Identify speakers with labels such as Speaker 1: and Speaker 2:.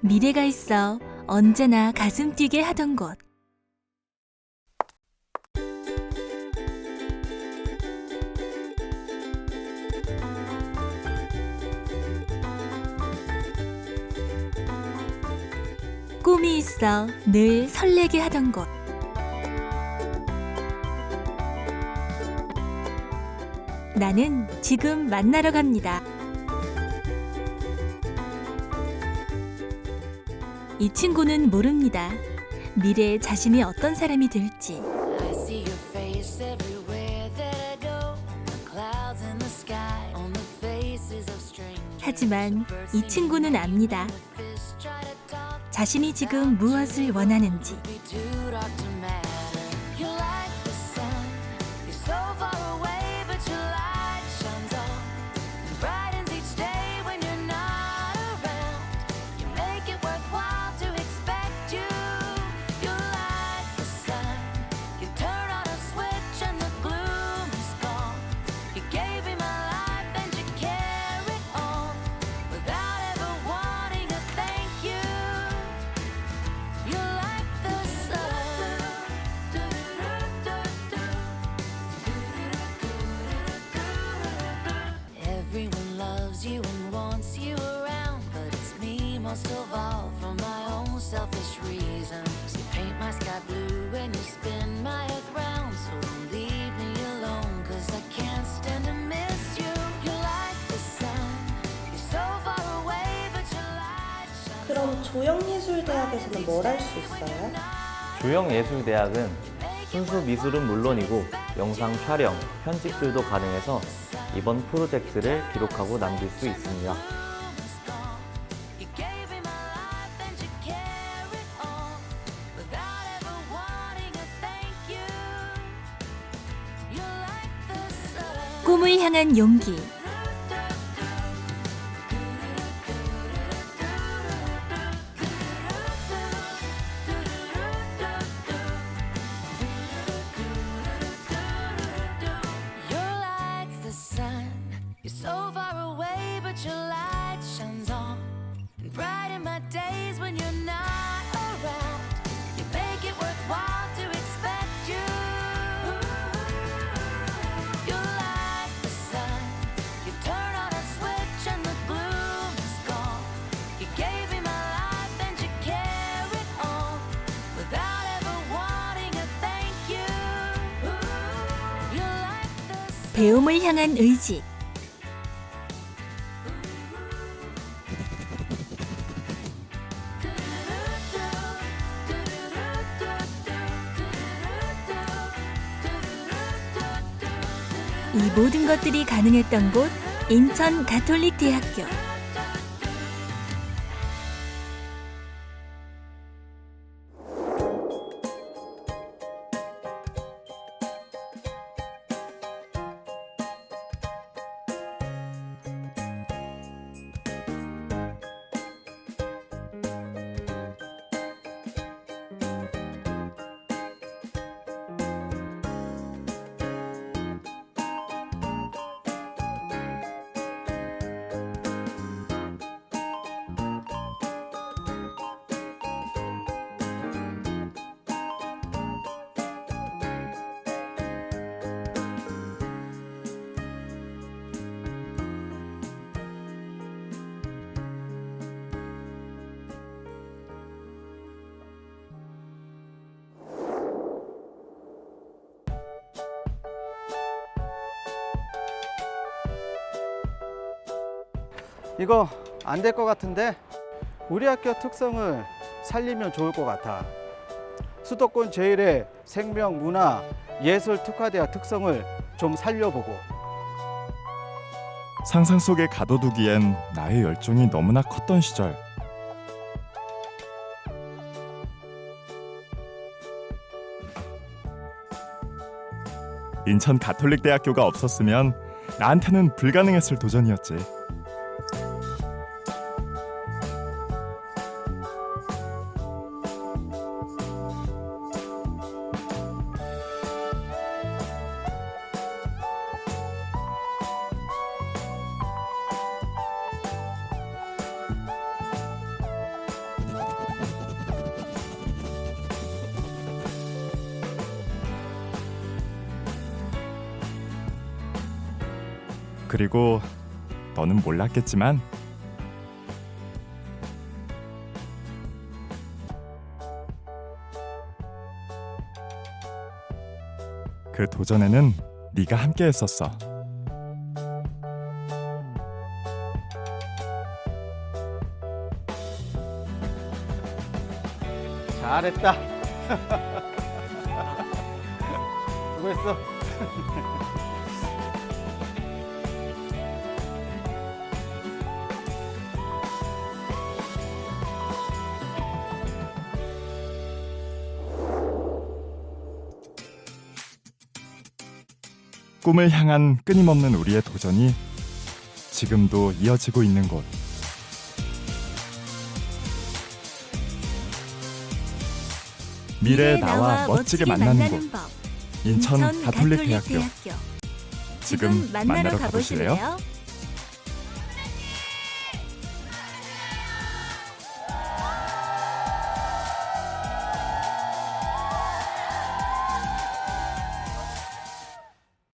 Speaker 1: 미래가 있어 언제나 가슴 뛰게 하던 곳. 꿈이 있어 늘 설레게 하던 곳. 나는 지금 만나러 갑니다. 이 친구는 모릅니다. 미래에 자신이 어떤 사람이 될지.
Speaker 2: I see your face everywhere that I go. The clouds in the sky, on the faces of strangers.
Speaker 1: 하지만 이 친구는 압니다. 자신이 지금 무엇을 원하는지.
Speaker 3: 그럼 조영예술대학에서는 뭘 할 수 있어요?
Speaker 4: 조형예술대학은 순수 미술은 물론이고 영상 촬영, 편집들도 가능해서 이번 프로젝트를 기록하고 남길 수 있습니다.
Speaker 1: 꿈을 향한 용기. 배움을 향한 의지. 이 모든 것들이 가능했던 곳 인천 가톨릭 대학교.
Speaker 5: 이거 안 될 것 같은데 우리 학교 특성을 살리면 좋을 것 같아. 수도권 제일의 생명 문화 예술 특화대학 특성을 좀 살려보고
Speaker 6: 상상 속에 가둬두기엔 나의 열정이 너무나 컸던 시절. 인천 가톨릭 대학교가 없었으면 나한테는 불가능했을 도전이었지. 그리고 너는 몰랐겠지만 그 도전에는 네가 함께 했었어.
Speaker 5: 잘했다. 수고했어.
Speaker 6: 꿈을 향한 끊임없는 우리의 도전이 지금도 이어지고 있는 곳. 미래의 나와 멋지게 만나는 곳. 인천 가톨릭 대학교. 지금 만나러 가보실래요?